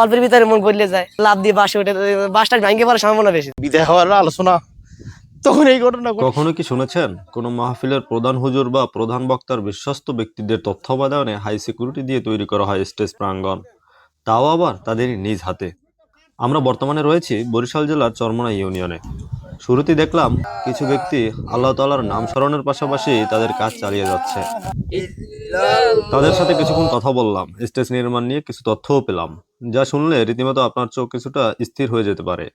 অল্পের ভিতরে মন বদলে যায়। লাভ দিয়ে বাসে উঠে বাসটা ভেঙে পড়ার সম্ভাবনা বেশি। বিদায় হওয়ার আলোচনা। তখন এই ঘটনা কখনো কি শুনেছেন? কোন মাহফিলের প্রধান হুজুর বা প্রধান বক্তার বিশ্বস্ত ব্যক্তিদের তত্ত্বাবধানে হাই সিকিউরিটি দিয়ে তৈরি করা হয় স্টেজ প্রাঙ্গণ। তাও আবার তাদের নিজ হাতে। আমরা বর্তমানে রয়েছি বরিশাল জেলার চরমনা ইউনিয়নে। শুরুতেই দেখলাম কিছু ব্যক্তি আল্লাহ তাআলার নাম স্মরণের পাশাপাশি তাদের কাজ চালিয়ে যাচ্ছে। তাদের সাথে কিছুক্ষণ কথা বললাম স্টেজ নির্মাণ নিয়ে কিছু তথ্যও পেলাম। যা শুনলে রীতিমতো আপনার চোখ কিছুটা স্থির হয়ে যেতে পারে।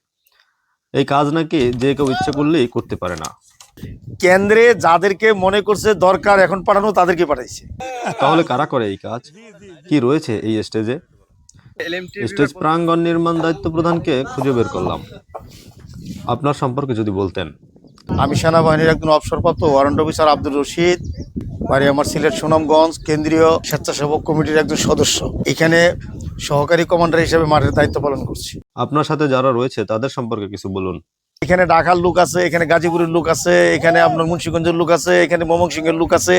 এই কাজ নাকি যে কেউ ইচ্ছে করলেই করতে পারে না। কেন্দ্রে যাদেরকে মনে করছে দরকার এখন পাঠানো তাদেরকে পাঠাইছে। তাহলে কারা করে এই কাজ? কি রয়েছে এই স্টেজে? স্টেজ প্রাঙ্গণ নির্মাণ দায়িত্ব প্রধানকে খুঁজে বের করলাম। আপনার সম্পর্কে যদি বলতেন। আমি সেনাবাহিনীর একজন অবসরপ্রাপ্ত ওয়ারেন্ট অফিসার আব্দুর রশিদ। বাড়ি আমার সিলেট সুনামগঞ্জ কেন্দ্রীয় স্বেচ্ছাসেবক কমিটির একজন সদস্য। এখানে সহকারী কমান্ডার হিসেবে মাঠের দায়িত্ব পালন করছি। আপনার সাথে যারা রয়েছে তাদের সম্পর্কে কিছু বলুন। এখানে ঢাকার লোক আছে এখানে গাজীপুরের লোক আছে এখানে আপনার মুন্সিগঞ্জের লোক আছে এখানে ময়মনসিংহের লোক আছে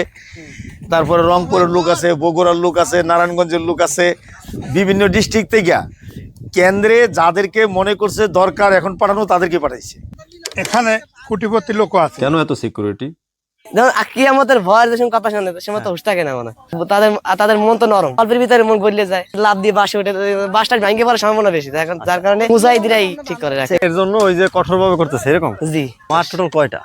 তারপরে রংপুরের লোক আছে বগুড়ার লোক আছে নারায়ণগঞ্জের লোক আছে বিভিন্ন ডিস্ট্রিক্ট থেকে কেন্দ্রে যাদেরকে মনে করছে দরকার এখন পাঠানো তাদেরকে পাঠাইছে। এখানে কোটিপতি লোক আছে। কেন এত সিকিউরিটি যেমন কিয়ামতের ভয়ের যে সময় কথা শুনে সে মতো হুশ থাকে না মনে তাদের তাদের মন তো নরম। অল্পের ভিতরে মন গলিয়ে যায় লাভ দিয়ে বাসে উঠে বাসটা ভেঙে পড়ার সম্ভাবনা বেশি। এখন যার কারণে মুজাহিদিরাই ঠিক করে রাখে। এর জন্য ওই যে কঠোরভাবে করতেছে এরকম? জি। মাঠ টোটাল কয়টা?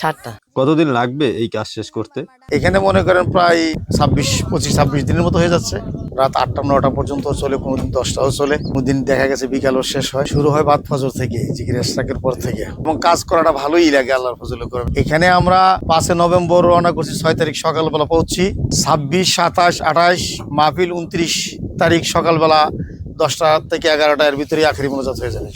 সাতটা। কতদিন লাগবে এই কাজ শেষ করতে? এখানে মনে করেন প্রায় ছাব্বিশ পঁচিশ ছাব্বিশ দিনের মতো হয়ে যাচ্ছে। রাত আটটা, নটা পর্যন্ত চলে, কোনোদিন দশটাও চলে, কোনোদিন দেখা গেছে বিকালও শেষ হয়। শুরু হয় বাদ ফজর থেকে, জিকির এশরাকের পর থেকে। এবং কাজ করাটা ভালোই লাগে আল্লাহর ফজল করে এখানে আমরা পাঁচে নভেম্বর রওনা করছি, ছয় তারিখ সকালবেলা পৌঁছি। ছাব্বিশ, সাতাশ, আঠাশ, মাহফিল উনত্রিশ তারিখ সকালবেলা দশটা থেকে এগারোটার ভিতরে আখেরি মনোজাত হয়ে যাবে।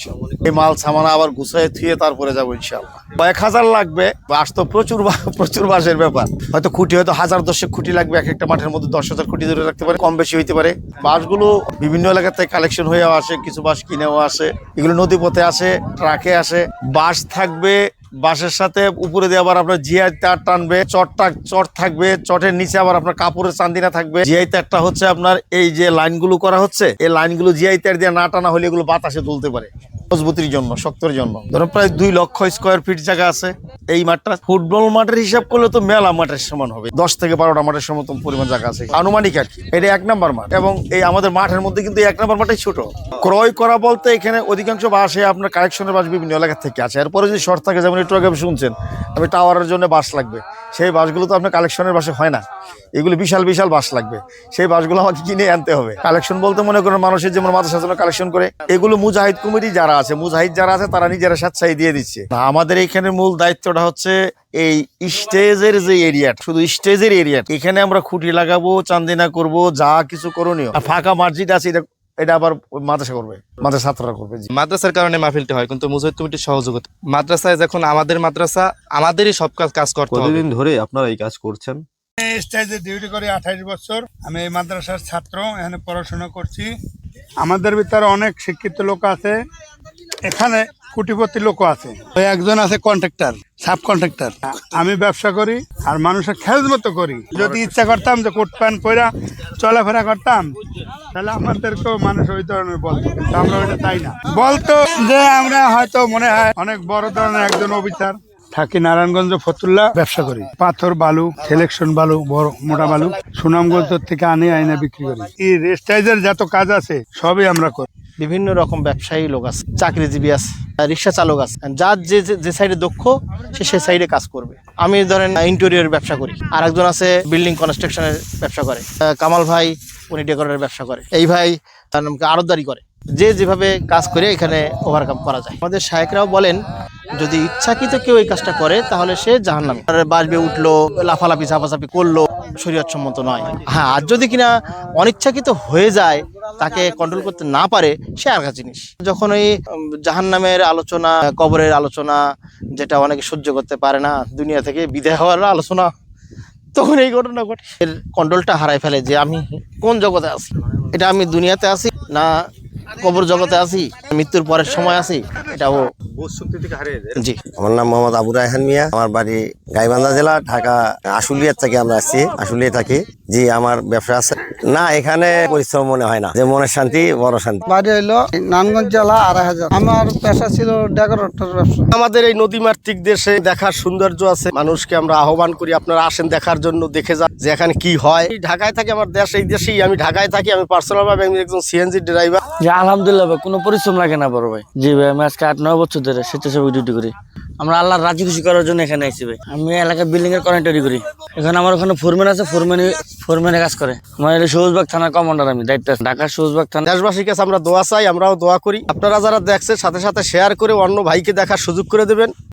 এই মাল সামানা আবার গুছায় থুয়ে তারপরে যাব ইনশাল্লাহ কয়েক হাজার লাগবে বাস তো প্রচুর প্রচুর বাসের ব্যাপার। হয়তো খুঁটি, হয়তো হাজার দশেক খুঁটি লাগবে, এক একটা মাঠের মধ্যে দশ হাজার খুঁটি ধরে রাখতে পারে, কম বেশি হইতে পারে। বাসগুলো বিভিন্ন এলাকা থেকে কালেকশন হয়েও আসে, কিছু বাস কিনেও আসে, এগুলো নদী পথে আসে, ট্রাকে আসে। বাস থাকবে বাসের সাথে উপরে দিয়ে আবার আপনার জিআই তার টানবে, চটটা চট থাকবে, চটের নিচে আবার আপনার কাপড়ের চান্দিনা থাকবে। জিআই তারটা হচ্ছে আপনার এই যে লাইনগুলো করা হচ্ছে, এই লাইনগুলো জিআই তার দিয়ে না টানা হলে এগুলো বাতাসে তুলতে পারে। মজবুতির জন্য, শক্তর জন্য। ধরো প্রায় দুই লক্ষ স্কোয়ার ফিট জায়গা আছে। এই মাঠটা ফুটবল মাঠের হিসাব করলে তো মেলা মাঠের সমান হবে। দশ থেকে বারোটা মাঠের সমতম পরিমাণ জায়গা আছে। আনুমানিক আর কি। এটা এক নাম্বার মাঠ এবং এই আমাদের মাঠের মধ্যে কিন্তু এক নাম্বার মাঠে ছোট। ক্রয় করা বলতে এখানে অধিকাংশ বাসে আপনার কালেকশনের বাস বিভিন্ন এলাকা থেকে আছে এরপরে যদি শর্ট থাকে, যেমন একটু আগে শুনছেন, আমি টাওয়ারের জন্য বাস লাগবে। সেই বাসগুলো তো আপনার কালেকশনের বাসে হয় না। এগুলো বিশাল বিশাল বাস লাগবে। সেই বাসগুলো আমাকে কিনে আনতে হবে। কালেকশন বলতে মনে করেন মানুষের যেমন মাদ্রাসার জন্য কালেকশন করে এগুলো মুজাহিদ কমিটি যারা আছে মুজাহিদ যারা আছে তারা নিজেরা স্বেচ্ছায় দিয়ে দিচ্ছে। আমাদের এখানে মূল দায়িত্বটা হচ্ছে এই স্টেজের যে এরিয়া শুধু স্টেজের এরিয়া এখানে আমরা খুঁটি লাগাবো চান্দিনা করব যা কিছু করণীয়। আর ফাঁকা মসজিদ আছে এটা এটা আবার মাদ্রাসা করবে মাদ্রাসা ছাত্ররা করবে। মাদ্রাসার কারণে মাহফিলটি হয় কিন্তু মুজাহিদ কমিটির সহযোগিতা। মাদ্রাসায় যখন আমাদের মাদ্রাসা আমাদেরই সব কাজ কাজ করতে কতদিন ধরে আপনারা এই কাজ করছেন? স্টেজে ডিউটি করি আঠাইশ বছর। আমি এই মাদ্রাসার ছাত্র, এখানে পড়াশোনা করছি। আমাদের ভিতরে অনেক শিক্ষিত লোক আছে, এখানে কোটিপতি লোক আছে। ওই একজন আছে কন্ট্রাক্টর সাব কন্ট্রাক্টর আমি ব্যবসা করি আর মানুষের খেয়াল মতো করি। যদি ইচ্ছা করতাম যে কোট প্যান্ট পরা চলাফেরা করতাম, তাহলে আমাদেরকেও মানুষ ওই ধরনের বলতো। আমরা ওইটা তাই না। বলতো যে আমরা হয়তো মনে হয় অনেক বড় ধরনের একজন অফিসার। থাকি নারায়ণগঞ্জ ফতুল্লা। ব্যবসা করি। পাথর বালু সিলেকশন বালু বড় মোটা বালু সুনামগঞ্জ থেকে আনে আইনা বিক্রি করি। এই রেস্টাইজের যত কাজ আছে সবই আমরা করি। বিভিন্ন রকম ব্যবসায়ী লোক আছে চাকরিজীবী আছে রিক্সা চালক আছে। যার যে যে- যে সাইডে দক্ষ সে সে সাইডে কাজ করবে। আমি ধরেন ইন্টেরিয়র ব্যবসা করি। আর একজন আছে বিল্ডিং কনস্ট্রাকশনের ব্যবসা করে। আহ, কামাল ভাই উনি ডেকোরের ব্যবসা করে। এই ভাই তার নামকে আড়তদারি করে। যে যেভাবে কাজ করে এখানে ওভারকাম করা যায়। আমাদের শায়করাও বলেন, যদি ইচ্ছাকৃত কেউ এই কাজটা করে, তাহলে সে জাহান জাহান্নামে বাসবে উঠল, লাফালাফি, ঝাপাঝাপি করল, শরীয়ত সম্মত নয়। হ্যাঁ আর যদি কিনা অনিচ্ছাকৃত হয়ে যায়, তাকে কন্ট্রোল করতে না পারে, সে আর জিনিস। যখন ওই জাহান নামের আলোচনা, কবরের আলোচনা, যেটা অনেকে সহ্য করতে পারে না, দুনিয়া থেকে বিদায় হওয়ার আলোচনা, তখন এই ঘটনা ঘটে। এর কন্ট্রোলটা হারাই ফেলে যে আমি কোন জগতে আছি? এটা আমি দুনিয়াতে আছি না কবর জগতে আছি মৃত্যুর পরের সময় আছি এটা ও জি। আমার নাম মোহাম্মদ আবু রায়হান মিয়া। আমার বাড়ি গাইবান্ধা জেলা ঢাকা আশুলিয়ার থেকে আমরা আসছি আশুলিয়া থাকি। জি আমার ব্যবসা আছে। না এখানে পরিশ্রম মনে হয় না। যে মনের শান্তি বড় শান্তি। বাড়ি হইল নানগঞ্জ জেলা আড়াই হাজার আমার পেশা ছিল ডেকোরেটর ব্যবসা। আমাদের এই নদীমাতৃক দেশে দেখার সৌন্দর্য আছে। মানুষকে আমরা আহ্বান করি আপনারা আসেন দেখার জন্য দেখে যান যে এখানে কি হয়। ঢাকায় থাকি আমার দেশ এই দেশেই আমি ঢাকায় থাকি। আমি পার্সোনাল ভাবে আমি একজন সিএনজি ড্রাইভার যে আলহামদুলিল্লাহ ভাই কোনো পরিশ্রম লাগে না বড় ভাই। জি ভাই আমি আজকে আট নয় বছর ধরে স্বেচ্ছাসেবক ডিউটি করি। আমরা আল্লাহর রাজি খুশি করার জন্য এখানে আসছি ভাই। আমি এলাকার বিল্ডিং এর কর্নেটারি করি। এখানে আমার ওখানে ফোরম্যান আছে ফোরম্যান ফোরম্যানে কাজ করে। আমার এটা সবুজবাগ থানার কমান্ডার আমি, দায়িত্ব আছে। ঢাকার সবুজবাগ থানা দেশবাসীর কাছে আমরা দোয়া চাই, আমরাও দোয়া করি। আপনারা যারা দেখছে সাথে সাথে শেয়ার করে অন্য ভাইকে দেখার সুযোগ করে দেবেন।